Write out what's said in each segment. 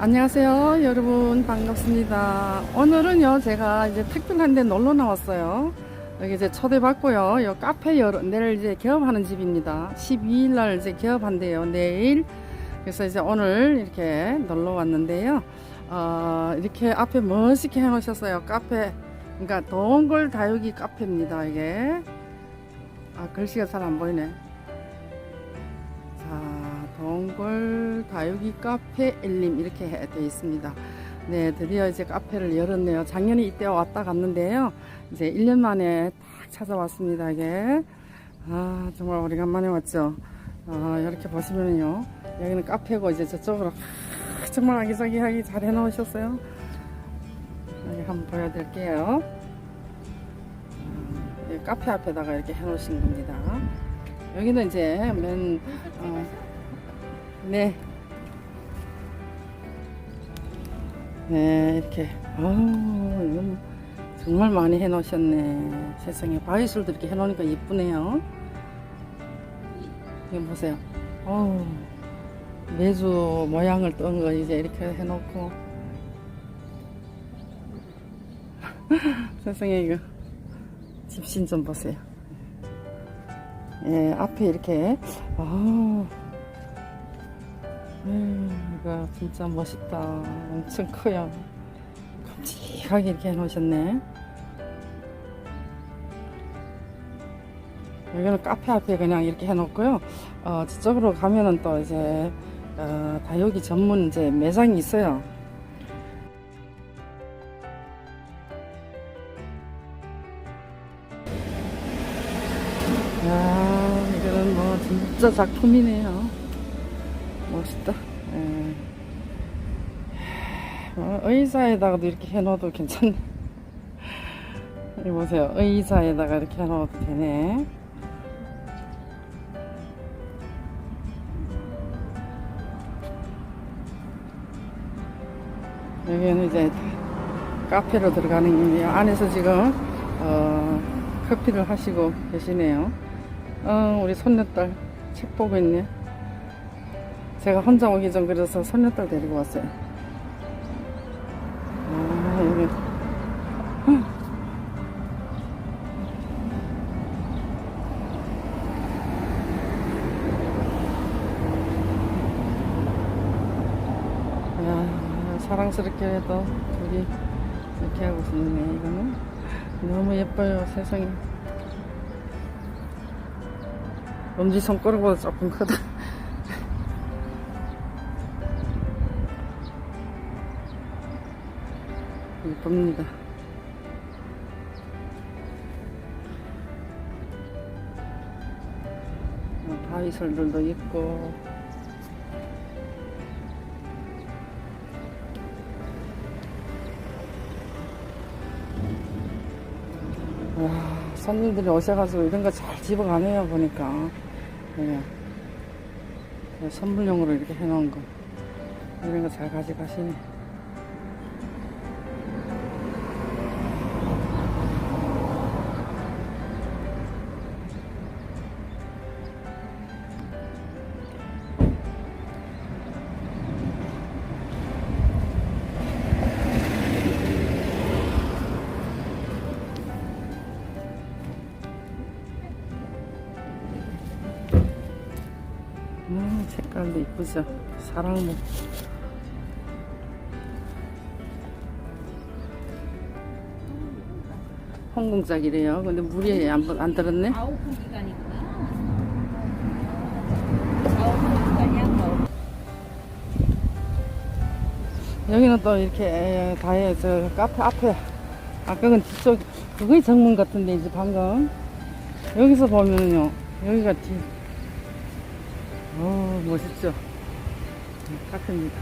안녕하세요 여러분. 반갑습니다. 오늘은요 제가 이제 특별한 데 놀러 나왔어요. 여기 이제 초대받고요. 요 카페 열어 내일 이제 개업하는 집입니다. 12일 날 이제 개업한대요 내일. 그래서 이제 오늘 이렇게 놀러 왔는데요. 어, 이렇게 앞에 멋있게 해놓으셨어요 카페. 그러니까 동굴 다육이 카페입니다 이게. 아 글씨가 잘 안 보이네 자, 동굴 다육이 카페 엘림 이렇게 되어 있습니다. 네, 드디어 이제 카페를 열었네요. 작년에 이때 왔다 갔는데요. 이제 1년 만에 딱 찾아왔습니다, 이게. 아, 정말 오래간만에 왔죠. 아, 이렇게 보시면요. 여기는 카페고 이제 저쪽으로 아, 정말 아기자기하게 잘 해놓으셨어요. 여기 한번 보여드릴게요. 아, 이 카페 앞에다가 이렇게 해놓으신 겁니다. 여기는 이제 맨, 어, 네. 네, 이렇게. 아우, 정말 많이 해 놓으셨네. 세상에. 바위술도 이렇게 해 놓으니까 예쁘네요. 이거 보세요. 어우, 매주 모양을 떤거 이제 이렇게 해 놓고. 세상에, 이거. 집신 좀 보세요. 예, 앞에 이렇게, 아, 음, 이거 진짜 멋있다. 엄청 커요. 깜찍하게 이렇게 해놓으셨네. 여기는 카페 앞에 그냥 이렇게 해놓고요. 어, 저쪽으로 가면은 또 이제, 어, 다육이 전문 이제 매장이 있어요. 야, 이거는 뭐 진짜 작품이네요. 멋있다. 예. 어, 의자에다가도 이렇게 해놓아도 괜찮네. 여기 보세요. 의자에다가 이렇게 해놓아도 되네. 여기는 이제 카페로 들어가는 길이에요. 안에서 지금 어, 커피를 하시고 계시네요. 어, 우리 손녀딸 책 보고 있네. 제가 혼자 오기 전 그래서 손녀딸 데리고 왔어요. 아, 여기. 야, 사랑스럽게도 둘이 이렇게 하고 있네, 이거는. 너무 예뻐요, 세상에. 엄지 손가락보다 조금 크다. 예쁩니다. 어, 바위설들도 있고 와 손님들이 오셔가지고 이런 거 잘 집어가네요 보니까 예. 선물용으로 이렇게 해놓은 거 이런 거 잘 가져가시네 이쁘죠? 사랑목. 홍공작이래요. 근데 물이 안, 안 들었네? 기간이구나. 기간이야, 뭐. 여기는 또 이렇게 다해, 저 카페 앞에. 아까는 뒤쪽, 그거의 정문 같은데, 이제 방금. 여기서 보면은요, 여기가 뒤. 오, 멋있죠? 네, 카페입니다.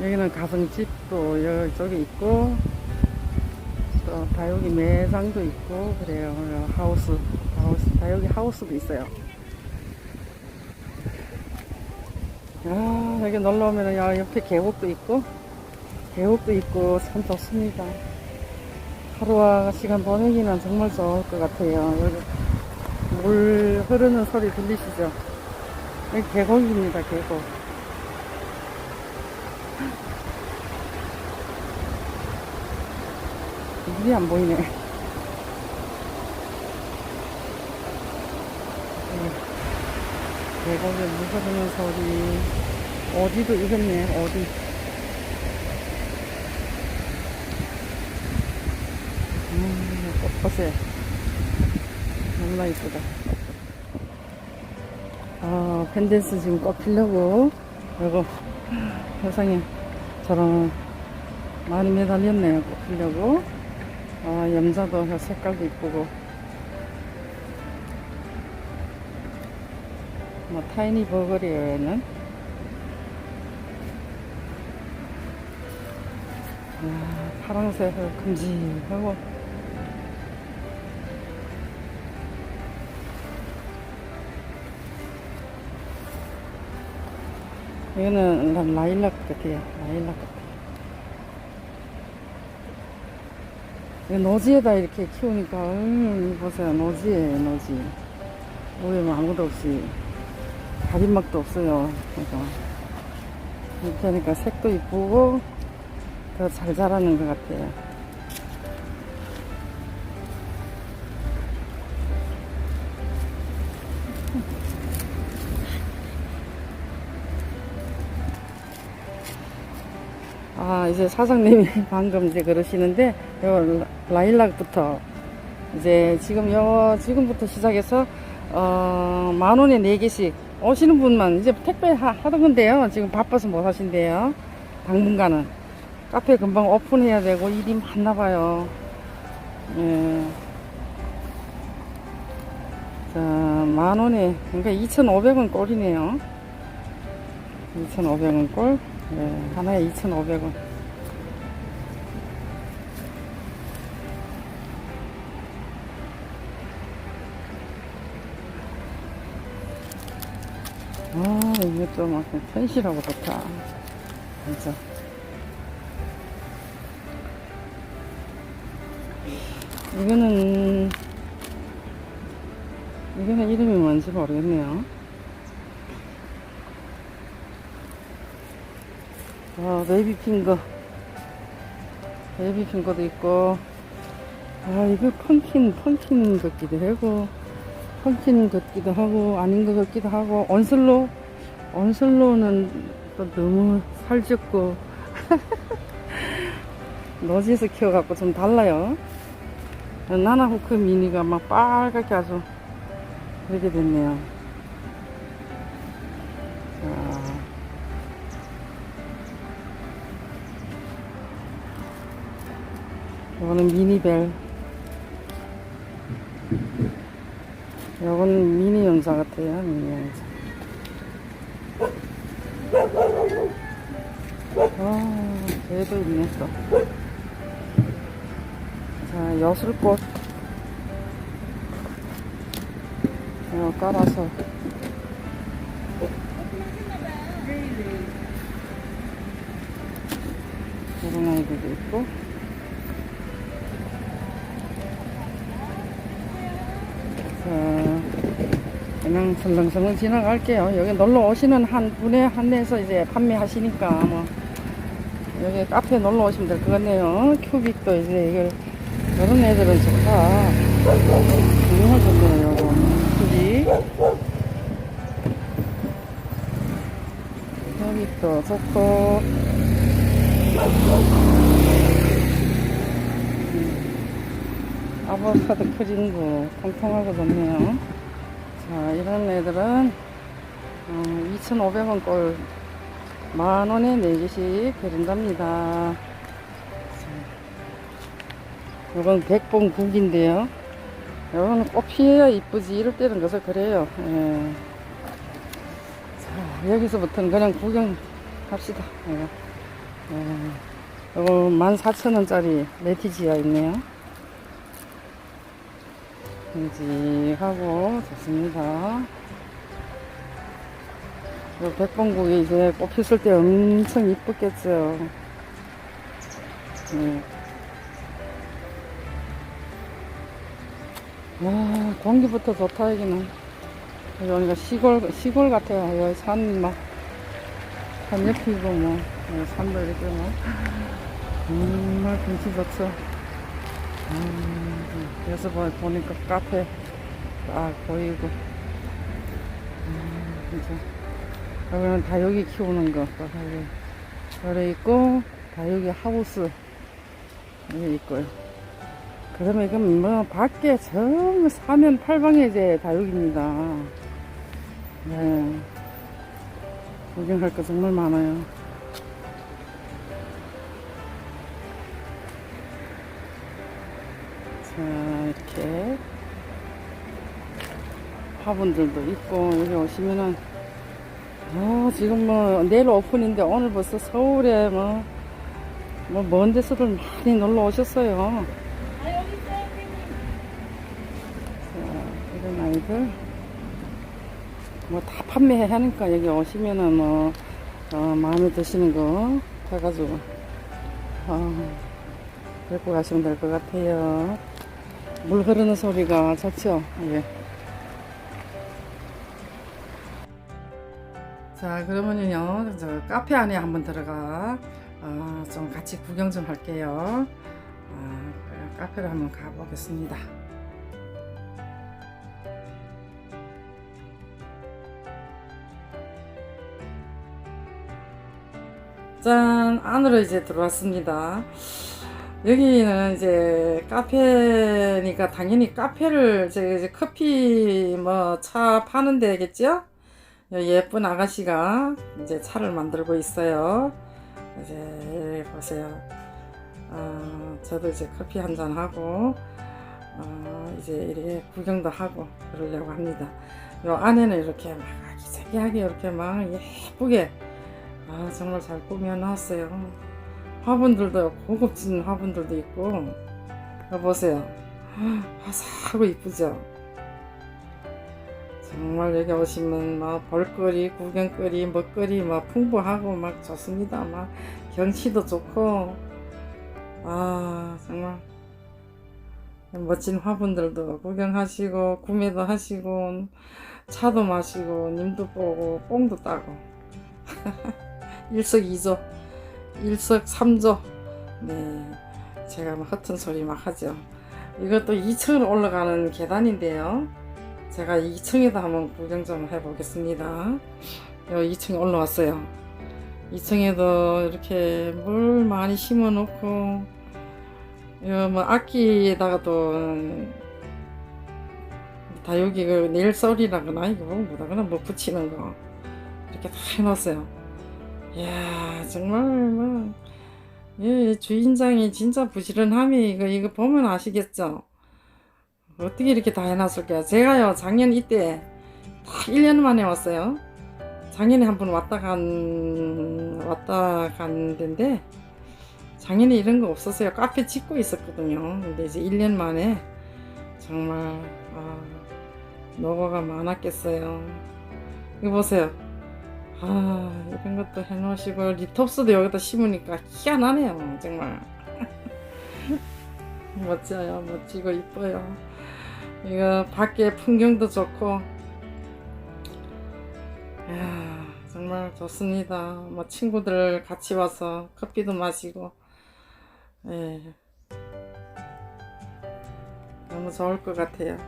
여기는 가성집도 이쪽에 있고, 또 다육이 매장도 있고, 그래요. 여 하우스, 하우스, 다육이 하우스도 있어요. 야, 여기 놀러 오면, 야, 옆에 계곡도 있고, 계곡도 있고 참 좋습니다. 하루와 시간 보내기는 정말 좋을 것 같아요. 여기 물 흐르는 소리 들리시죠? 여기 계곡입니다, 계곡. 물이 안 보이네. 계곡에 물 흐르는 소리. 어디도 익었네, 어디. 음, 꽃밭에. 너무나 이쁘다. 아, 펜댄스 지금 꼭 피려고. 그리고 세상에 저런 많이 매달렸네요. 꼭 피려고. 아, 염자도 색깔도 이쁘고. 뭐, 타이니 버거리에요, 얘는. 아, 파란색을 큼직하고. 이거는 라- 라일락 같아요. 라일락 같아요. 이거 노지에다 이렇게 키우니까, 음, 보세요. 노지에, 노지. 우리 뭐 아무도 없이, 가림막도 없어요. 그러니까. 이렇게 하니까 색도 이쁘고, 더 잘 자라는 것 같아요. 아, 이제 사장님이 방금 이제 그러시는데, 요 라일락부터, 이제 지금 요, 지금부터 시작해서, 어, 만 원에 네 개씩 오시는 분만 이제 택배 하, 하던 건데요. 지금 바빠서 못 하신대요. 당분간은. 카페 금방 오픈해야 되고 일이 많나 봐요. 예. 자, 만 원에, 그러니까 2,500원 꼴이네요. 2,500원 꼴. 예, 하나에 2,500원. 아, 이게 좀 편실하고 좋다. 진짜. 이거는, 이거는 이름이 뭔지 모르겠네요. 아, 베이비 핑거. 베이비 핑거도 있고. 아, 이거 펌킨, 펌킨 같기도 하고. 펌킨 같기도 하고, 아닌 것 같기도 하고. 언슬로? 언슬로는 또 너무 살쪘고. 노지에서 키워갖고 좀 달라요. 나나호크 미니가 막 빨갛게 아주 그렇게 됐네요. 이거는 미니벨. 이건 미니 연사 같아요, 미니 연사. 아, 얘도 있네, 또. 자, 여술꽃. 이거 깔아서. 이런 아이들도 있고. 그냥 설렁설렁 지나갈게요. 여기 놀러 오시는 한 분에 한해서 이제 판매하시니까 뭐 여기 카페 놀러 오시면 될 것 같네요. 큐빅도 이제 이걸 이런 애들은 좋다. 좋네요. 요거 큐빅. 큐빅도 좋고. 아보카도 크림도 통통하고 좋네요. 자, 이런 애들은 어, 2,500원 꼴 만원에 4개씩 드린답니다. 이건 백봉 국인데요. 이거는 꽃 피해야 이쁘지. 이럴 때는 그래서 그래요. 예. 자, 여기서부터는 그냥 구경합시다. 이거. 예. 이거 14,000원짜리 레티지아 있네요. 큼직하고 좋습니다. 이 백봉국이 이제 꽃 피었을 때 엄청 이쁘겠죠. 네. 와, 공기부터 좋다, 여기는. 여기가 시골, 시골 같아요. 여기 산, 막, 산 옆이고, 뭐, 어, 산도 이렇게, 뭐. 정말 경치 좋죠. 음, 보- 보니까 카페 딱 보이고. 음, 진짜. 여기는 다육이 키우는 거, 또 여기. 여기 있고, 다육이 하우스. 여기 있고요. 그러면 이건 뭐 밖에 정 사면 팔방에 이제 다육입니다. 네. 구경할 거 정말 많아요. 이렇게 화분들도 있고 여기 오시면은 어, 지금 뭐 내일 오픈인데 오늘 벌써 서울에 뭐 뭐먼 데서들 많이 놀러 오셨어요. 자, 이런 아이들 뭐 다 판매하니까 여기 오시면은 뭐 어, 마음에 드시는 거 해가지고 어, 데리고 가시면 될 것 같아요. 물 흐르는 소리가 좋죠. 예. 자 그러면요 저 카페 안에 한번 들어가 어, 좀 같이 구경 좀 할게요. 아, 그래, 카페를 한번 가보겠습니다. 짠 안으로 이제 들어왔습니다. 여기는 이제 카페니까 당연히 카페를 이제 커피 뭐 차 파는 데겠죠? 예쁜 아가씨가 이제 차를 만들고 있어요. 이제 보세요. 어, 저도 이제 커피 한 잔 하고 어, 이제 이렇게 구경도 하고 그러려고 합니다. 요 안에는 이렇게 막 아기자기하게 이렇게 막 예쁘게 아 정말 잘 꾸며 놨어요. 화분들도 고급진 화분들도 있고 이거 보세요. 화사하고 이쁘죠. 정말 여기 오시면 막 볼거리, 구경거리, 먹거리 막 풍부하고 막 좋습니다. 막 경치도 좋고 아 정말 멋진 화분들도 구경하시고 구매도 하시고 차도 마시고 님도 보고 뽕도 따고 일석이조 일석삼조. 네 제가 막 허튼 소리 막 하죠. 이것도 2층으로 올라가는 계단인데요. 제가 2층에도 한번 구경 좀 해보겠습니다. 여기 2층에 올라왔어요. 2층에도 이렇게 물 많이 심어 놓고 뭐 악기에다가 또 다육이 그 내일썰이라거나 이거 뭐다거나 뭐 붙이는 거 이렇게 다 해놨어요. 이야 정말 뭐 예, 주인장이 진짜 부지런함이 이거 이거 보면 아시겠죠? 어떻게 이렇게 다 해놨을까요? 제가요 작년 이때 딱 1년 만에 왔어요. 작년에 한 번 왔다 간 왔다 간 데인데 작년에 이런 거 없었어요. 카페 짓고 있었거든요. 근데 이제 1년 만에 정말 아, 노고가 많았겠어요. 이거 보세요. 아 이런 것도 해놓으시고 리톱스도 여기다 심으니까 희한하네요. 정말 멋져요. 멋지고 이뻐요. 이거 밖에 풍경도 좋고 이야, 정말 좋습니다. 뭐 친구들 같이 와서 커피도 마시고 예. 너무 좋을 것 같아요.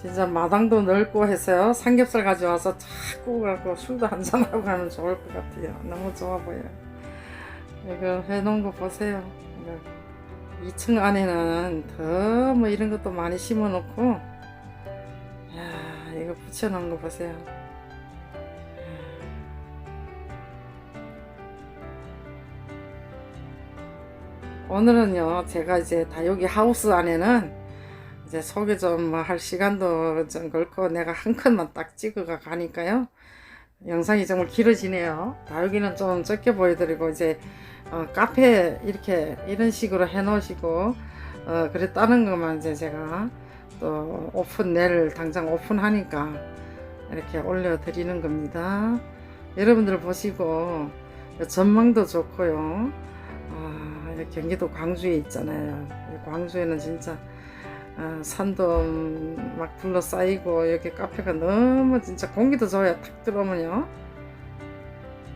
진짜 마당도 넓고 해서요. 삼겹살 가져와서 자꾸 갖고 술도 한잔하고 가면 좋을 것 같아요. 너무 좋아 보여요. 이거 해놓은 거 보세요. 이거 2층 안에는 더 뭐 이런 것도 많이 심어 놓고 야 이거 붙여놓은 거 보세요. 오늘은요 제가 이제 다육이 하우스 안에는 이제 소개 좀할 시간도 좀 걸고 내가 한 컷만 딱 찍어가 가니까요. 영상이 정말 길어지네요. 다육이는 좀 적게 보여드리고 이제 어, 카페 이렇게 이런 식으로 해 놓으시고 어, 그랬다는 것만 이제 제가 또 오픈 내일 당장 오픈하니까 이렇게 올려드리는 겁니다. 여러분들 보시고 전망도 좋고요. 아, 경기도 광주에 있잖아요. 광주에는 진짜 아, 산도 막 둘러싸이고 여기 카페가 너무 진짜 공기도 좋아요. 탁 들어오면요.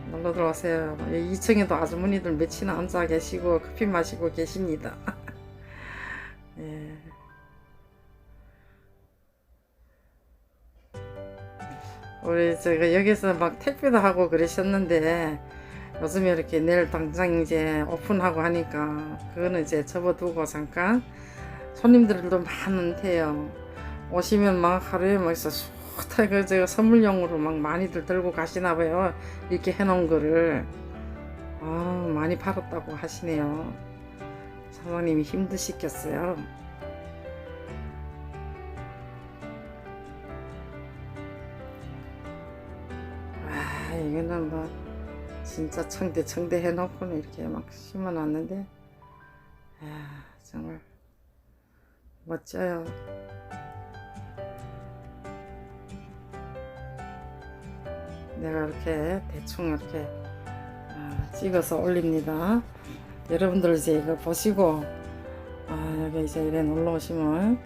놀러 들어오세요. 2층에도 아주머니들 몇이나 앉아 계시고 커피 마시고 계십니다. 예. 우리 제가 여기서 막 택배도 하고 그러셨는데 요즘에 이렇게 내일 당장 이제 오픈하고 하니까 그거는 이제 접어두고 잠깐 손님들도 많은데요. 오시면 막 하루에 막 있어 숱하게 그 제가 선물용으로 막 많이들 들고 가시나 봐요. 이렇게 해놓은 거를 아 많이 팔았다고 하시네요. 사장님이 힘드시겠어요. 아 이거는 뭐 진짜 청대 청대 해놓고는 이렇게 막 심어놨는데 아 정말 멋져요. 내가 이렇게 대충 이렇게 아, 찍어서 올립니다. 여러분들 이제 이거 보시고 아 여기 이제 이래 놀러 오시면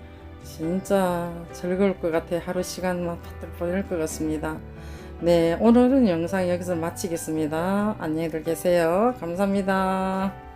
진짜 즐거울 것 같아 하루 시간만 파뜩 보낼 것 같습니다. 네 오늘은 영상 여기서 마치겠습니다. 안녕히들 계세요. 감사합니다.